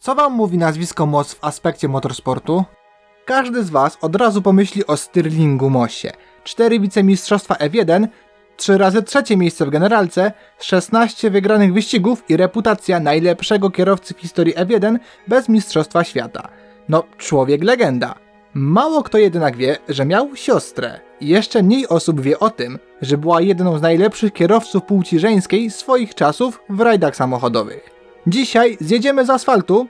Co wam mówi nazwisko Moss w aspekcie motorsportu? Każdy z was od razu pomyśli o Stirlingu Mossie. Cztery wicemistrzostwa F1, trzy razy trzecie miejsce w generalce, 16 wygranych wyścigów i reputacja najlepszego kierowcy w historii F1 bez mistrzostwa świata. No, człowiek legenda. Mało kto jednak wie, że miał siostrę. Jeszcze mniej osób wie o tym, że była jedną z najlepszych kierowców płci żeńskiej swoich czasów w rajdach samochodowych. Dzisiaj zjedziemy z asfaltu,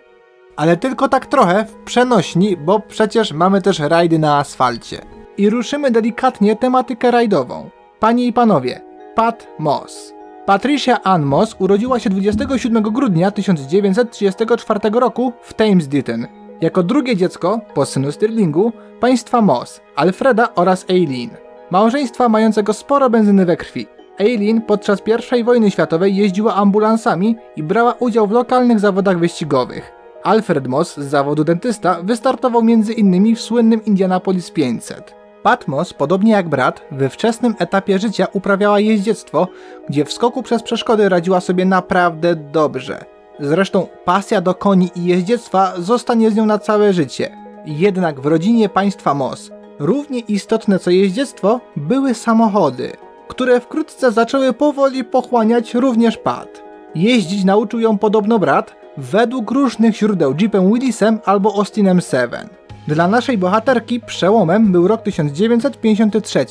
ale tylko tak trochę w przenośni, bo przecież mamy też rajdy na asfalcie. I ruszymy delikatnie tematykę rajdową. Panie i panowie, Pat Moss. Patricia Ann Moss urodziła się 27 grudnia 1934 roku w Thames Ditton. Jako drugie dziecko, po synu Stirlingu, państwa Moss, Alfreda oraz Eileen. Małżeństwa mającego sporo benzyny we krwi. Eileen podczas I wojny światowej jeździła ambulansami i brała udział w lokalnych zawodach wyścigowych. Alfred Moss z zawodu dentysta wystartował m.in. w słynnym Indianapolis 500. Pat Moss, podobnie jak brat, we wczesnym etapie życia uprawiała jeździectwo, gdzie w skoku przez przeszkody radziła sobie naprawdę dobrze. Zresztą pasja do koni i jeździectwa zostanie z nią na całe życie. Jednak w rodzinie państwa Moss równie istotne co jeździectwo były samochody, które wkrótce zaczęły powoli pochłaniać również Pat. Jeździć nauczył ją podobno brat, według różnych źródeł Jeepem Willisem albo Austinem 7. Dla naszej bohaterki przełomem był rok 1953.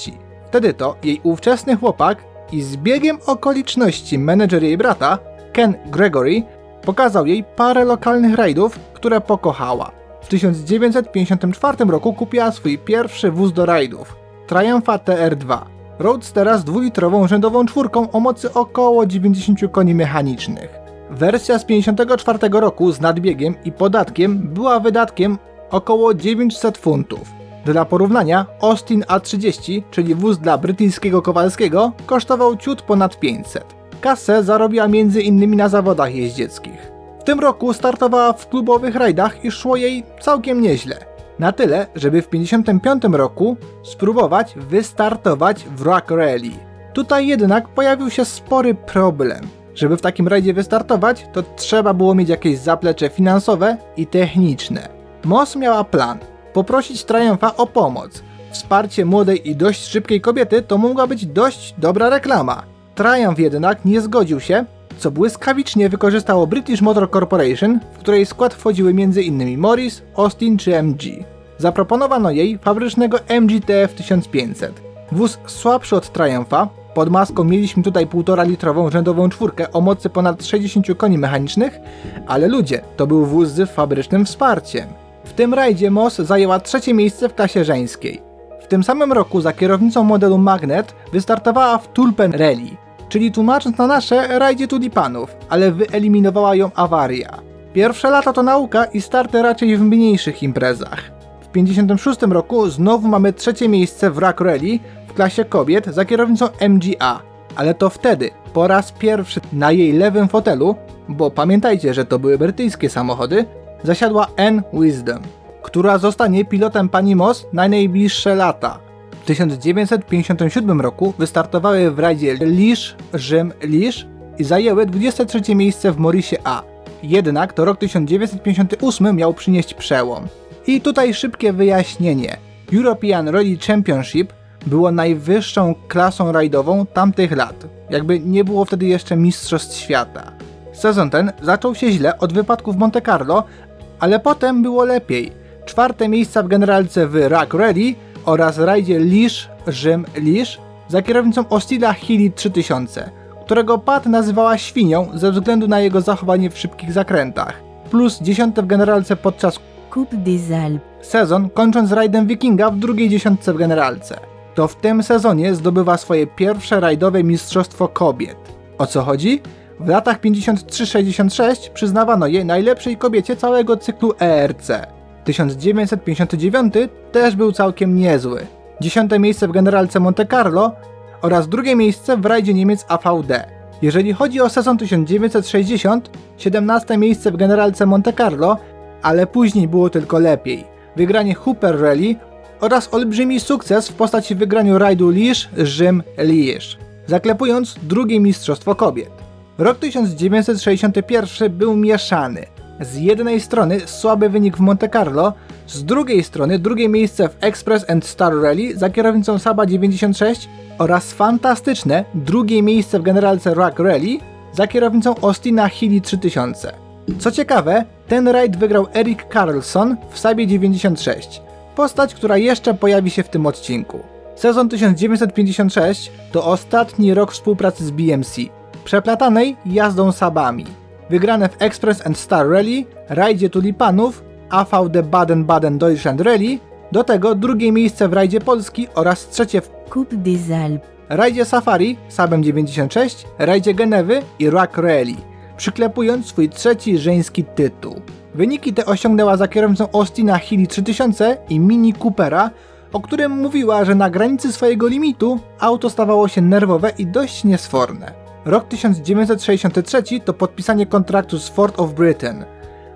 Wtedy to jej ówczesny chłopak i z biegiem okoliczności menedżer jej brata, Ken Gregory, pokazał jej parę lokalnych rajdów, które pokochała. W 1954 roku kupiła swój pierwszy wóz do rajdów, Triumpha TR2. Roadstera z dwulitrową rzędową czwórką o mocy około 90 koni mechanicznych. Wersja z 54 roku z nadbiegiem i podatkiem była wydatkiem około 900 funtów. Dla porównania, Austin A30, czyli wóz dla brytyjskiego Kowalskiego, kosztował ciut ponad 500. Kasę zarobiła m.in. na zawodach jeździeckich. W tym roku startowała w klubowych rajdach i szło jej całkiem nieźle. Na tyle, żeby w 55 roku spróbować wystartować w Rock Rally. Tutaj jednak pojawił się spory problem. Żeby w takim rajdzie wystartować, to trzeba było mieć jakieś zaplecze finansowe i techniczne. Moss miała plan poprosić Triumpha o pomoc. Wsparcie młodej i dość szybkiej kobiety to mogła być dość dobra reklama. Triumph jednak nie zgodził się, co błyskawicznie wykorzystało British Motor Corporation, w której skład wchodziły m.in. Morris, Austin czy MG. Zaproponowano jej fabrycznego MGTF 1500. Wóz słabszy od Triumpha, pod maską mieliśmy tutaj 1,5 litrową rzędową czwórkę o mocy ponad 60 koni mechanicznych, ale ludzie, to był wóz z fabrycznym wsparciem. W tym rajdzie Moss zajęła trzecie miejsce w klasie żeńskiej. W tym samym roku za kierownicą modelu Magnet wystartowała w Tulpen Rally, czyli tłumacząc na nasze rajdzie tulipanów, ale wyeliminowała ją awaria. Pierwsze lata to nauka i starty raczej w mniejszych imprezach. W 56 roku znowu mamy trzecie miejsce w Rock Rally w klasie kobiet za kierownicą MGA, ale to wtedy po raz pierwszy na jej lewym fotelu, bo pamiętajcie, że to były brytyjskie samochody, zasiadła Anne Wisdom, która zostanie pilotem pani Moss na najbliższe lata. W 1957 roku wystartowały w rajdzie Lisz, Rzym, Lisz i zajęły 23 miejsce w Morrisie A. Jednak to rok 1958 miał przynieść przełom. I tutaj szybkie wyjaśnienie. European Rally Championship było najwyższą klasą rajdową tamtych lat. Jakby nie było wtedy jeszcze Mistrzostw Świata. Sezon ten zaczął się źle od wypadku w Monte Carlo, ale potem było lepiej. Czwarte miejsca w generalce w Rack Rally oraz rajdzie Lisz, Rzym, Lisz za kierownicą Ostila Healy 3000, którego Pat nazywała świnią ze względu na jego zachowanie w szybkich zakrętach. Plus dziesiąte w generalce podczas Coupe des Alpes. sezon, kończąc rajdem Wikinga w drugiej dziesiątce w generalce. To w tym sezonie zdobywa swoje pierwsze rajdowe mistrzostwo kobiet. O co chodzi? W latach 53-66 przyznawano jej najlepszej kobiecie całego cyklu ERC. 1959 też był całkiem niezły. Dziesiąte miejsce w generalce Monte Carlo oraz drugie miejsce w rajdzie Niemiec AVD. Jeżeli chodzi o sezon 1960, 17 miejsce w generalce Monte Carlo, ale później było tylko lepiej. Wygranie Hooper Rally oraz olbrzymi sukces w postaci wygrania rajdu Lisz, Rzym, Lisz, zaklepując drugie mistrzostwo kobiet. Rok 1961 był mieszany. Z jednej strony słaby wynik w Monte Carlo, z drugiej strony drugie miejsce w Express and Star Rally za kierownicą Saba 96 oraz fantastyczne drugie miejsce w generalce Rock Rally za kierownicą Austina Healy 3000. Co ciekawe, ten rajd wygrał Eric Carlson w Sabie 96, postać, która jeszcze pojawi się w tym odcinku. Sezon 1956 to ostatni rok współpracy z BMC, przeplatanej jazdą Sabami. Wygrane w Express and Star Rally, rajdzie tulipanów, AVD Baden-Baden Deutschland Rally, do tego drugie miejsce w rajdzie Polski oraz trzecie w Coupe des Alpes. rajdzie Safari, Sabem 96, rajdzie Genewy i Rock Rally, przyklepując swój trzeci żeński tytuł. Wyniki te osiągnęła za kierownicą Austina Healy 3000 i Mini Coopera, o którym mówiła, że na granicy swojego limitu auto stawało się nerwowe i dość niesforne. Rok 1963 to podpisanie kontraktu z Ford of Britain.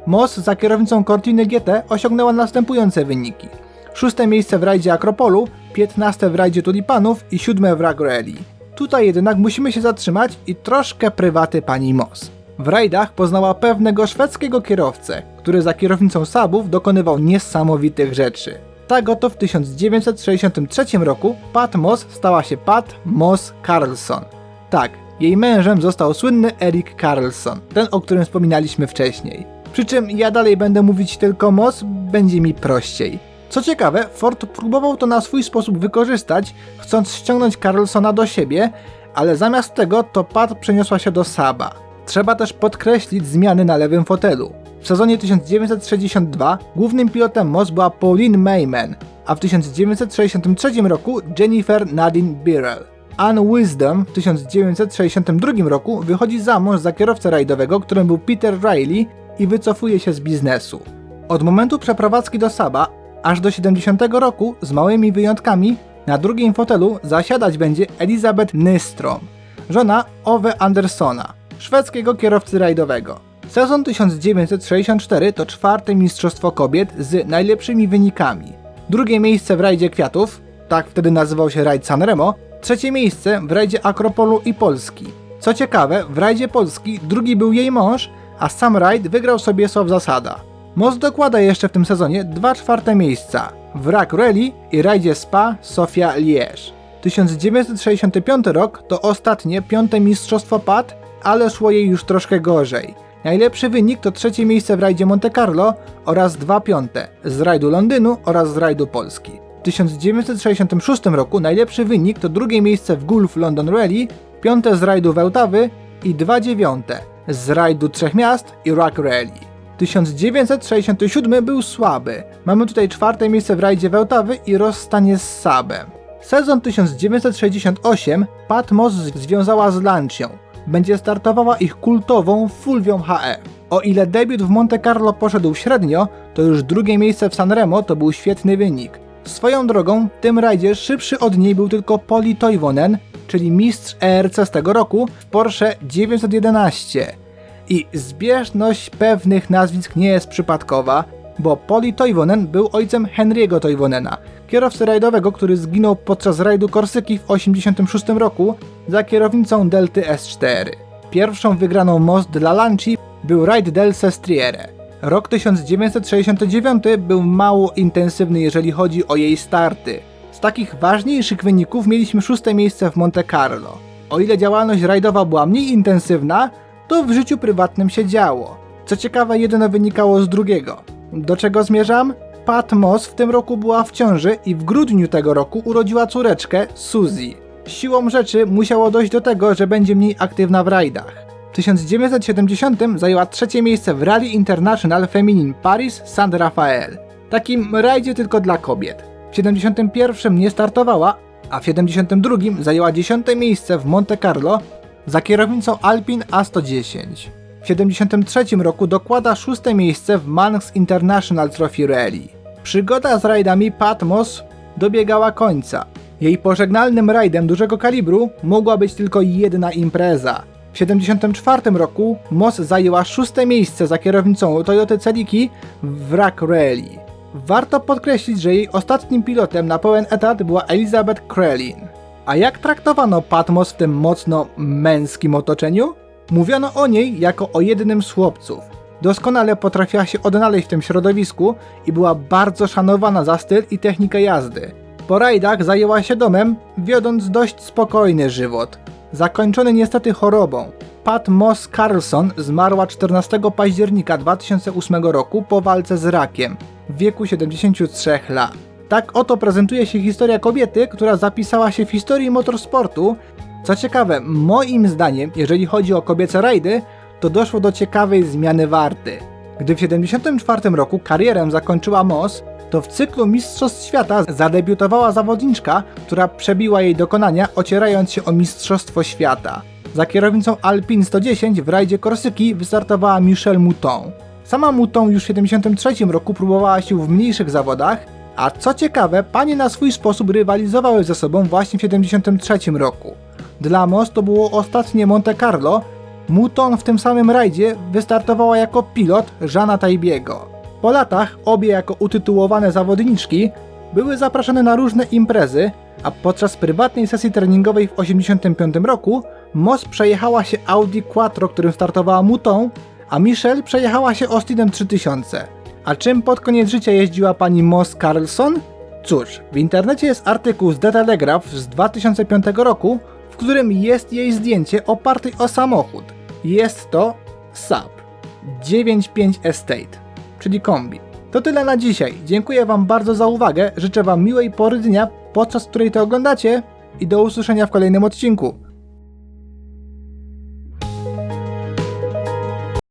Moss za kierownicą Cortiny GT osiągnęła następujące wyniki. Szóste miejsce w rajdzie Akropolu, 15 w rajdzie Tulipanów i siódme w Rag Rally. Tutaj jednak musimy się zatrzymać i troszkę prywaty pani Moss. W rajdach poznała pewnego szwedzkiego kierowcę, który za kierownicą Sabów dokonywał niesamowitych rzeczy. Tak oto w 1963 roku Pat Moss stała się Pat Moss Carlson. Tak, jej mężem został słynny Eric Carlson, ten o którym wspominaliśmy wcześniej. Przy czym ja dalej będę mówić tylko Moss, będzie mi prościej. Co ciekawe, Ford próbował to na swój sposób wykorzystać, chcąc ściągnąć Carlsona do siebie, ale zamiast tego to Pat przeniosła się do Saba. Trzeba też podkreślić zmiany na lewym fotelu. W sezonie 1962 głównym pilotem Moss była Pauline Mayman, a w 1963 roku Jennifer Nadine Birrell. Anne Wisdom w 1962 roku wychodzi za mąż za kierowcę rajdowego, którym był Peter Riley i wycofuje się z biznesu. Od momentu przeprowadzki do Saba aż do 70 roku, z małymi wyjątkami, na drugim fotelu zasiadać będzie Elizabeth Nystrom, żona Ove Andersona, szwedzkiego kierowcy rajdowego. Sezon 1964 to czwarte mistrzostwo kobiet z najlepszymi wynikami. Drugie miejsce w rajdzie kwiatów, tak wtedy nazywał się rajd Sanremo, trzecie miejsce w rajdzie Akropolu i Polski. Co ciekawe, w rajdzie Polski drugi był jej mąż, a sam rajd wygrał sobie Sław Zasada. Moss dokłada jeszcze w tym sezonie dwa czwarte miejsca w Rack Rally i rajdzie Spa Sofia Liège. 1965 rok to ostatnie piąte mistrzostwo PAD, ale szło jej już troszkę gorzej. Najlepszy wynik to trzecie miejsce w rajdzie Monte Carlo oraz dwa piąte z rajdu Londynu oraz z rajdu Polski. W 1966 roku najlepszy wynik to drugie miejsce w Gulf London Rally, piąte z rajdu Wełtawy i dwa dziewiąte z rajdu Trzech Miast i Rock Rally. 1967 był słaby. Mamy tutaj czwarte miejsce w rajdzie Wełtawy i rozstanie z Sabem. Sezon 1968 Pat Moss związała z Lancią. Będzie startowała ich kultową Fulvią HE. O ile debiut w Monte Carlo poszedł średnio, to już drugie miejsce w Sanremo to był świetny wynik. Swoją drogą, w tym rajdzie szybszy od niej był tylko Poli Toivonen, czyli mistrz ERC z tego roku w Porsche 911. I zbieżność pewnych nazwisk nie jest przypadkowa, bo Poli Toivonen był ojcem Henry'ego Toivonena, kierowcy rajdowego, który zginął podczas rajdu Korsyki w 1986 roku za kierownicą Delty S4. Pierwszą wygraną most dla Lanci był rajd del Sestriere. Rok 1969 był mało intensywny, jeżeli chodzi o jej starty. Z takich ważniejszych wyników mieliśmy szóste miejsce w Monte Carlo. O ile działalność rajdowa była mniej intensywna, to w życiu prywatnym się działo. Co ciekawe, jedyno wynikało z drugiego. Do czego zmierzam? Pat Moss w tym roku była w ciąży i w grudniu tego roku urodziła córeczkę, Suzy. Siłą rzeczy musiało dojść do tego, że będzie mniej aktywna w rajdach. W 1970 zajęła trzecie miejsce w Rally International Feminin Paris Saint Raphael. Takim rajdzie tylko dla kobiet. W 71 nie startowała, a w 72 zajęła dziesiąte miejsce w Monte Carlo za kierownicą Alpine A110. W 73 roku dokłada szóste miejsce w Manx International Trophy Rally. Przygoda z rajdami Patmos dobiegała końca. Jej pożegnalnym rajdem dużego kalibru mogła być tylko jedna impreza. W 74 roku Moss zajęła szóste miejsce za kierownicą Toyota Celiki w Wrack Rally. Warto podkreślić, że jej ostatnim pilotem na pełen etat była Elizabeth Krelin. A jak traktowano Patmos w tym mocno męskim otoczeniu? Mówiono o niej jako o jednym z chłopców. doskonale potrafiła się odnaleźć w tym środowisku i była bardzo szanowana za styl i technikę jazdy. Po rajdach zajęła się domem, wiodąc dość spokojny żywot. Zakończony niestety chorobą. Pat Moss Carlson zmarła 14 października 2008 roku po walce z rakiem w wieku 73 lat. Tak oto prezentuje się historia kobiety, która zapisała się w historii motorsportu. Co ciekawe, moim zdaniem, jeżeli chodzi o kobiece rajdy, to doszło do ciekawej zmiany warty. Gdy w 1974 roku karierę zakończyła Moss, to w cyklu Mistrzostw Świata zadebiutowała zawodniczka, która przebiła jej dokonania, ocierając się o Mistrzostwo Świata. Za kierownicą Alpine 110 w rajdzie Korsyki wystartowała Michelle Mouton. Sama Mouton już w 1973 roku próbowała się w mniejszych zawodach, a co ciekawe, panie na swój sposób rywalizowały ze sobą właśnie w 1973 roku. Dla Moss to było ostatnie Monte Carlo, Mouton w tym samym rajdzie wystartowała jako pilot Żana Tajbiego. Po latach obie jako utytułowane zawodniczki były zapraszane na różne imprezy, a podczas prywatnej sesji treningowej w 1985 roku Moss przejechała się Audi Quattro, którym startowała Mouton, a Michelle przejechała się Austinem 3000. A czym pod koniec życia jeździła pani Moss Carlson? Cóż, w internecie jest artykuł z The Telegraph z 2005 roku, w którym jest jej zdjęcie opartej o samochód. Jest to Saab 95 Estate, czyli kombi. To tyle na dzisiaj. Dziękuję Wam bardzo za uwagę. Życzę Wam miłej pory dnia, podczas której to oglądacie i do usłyszenia w kolejnym odcinku.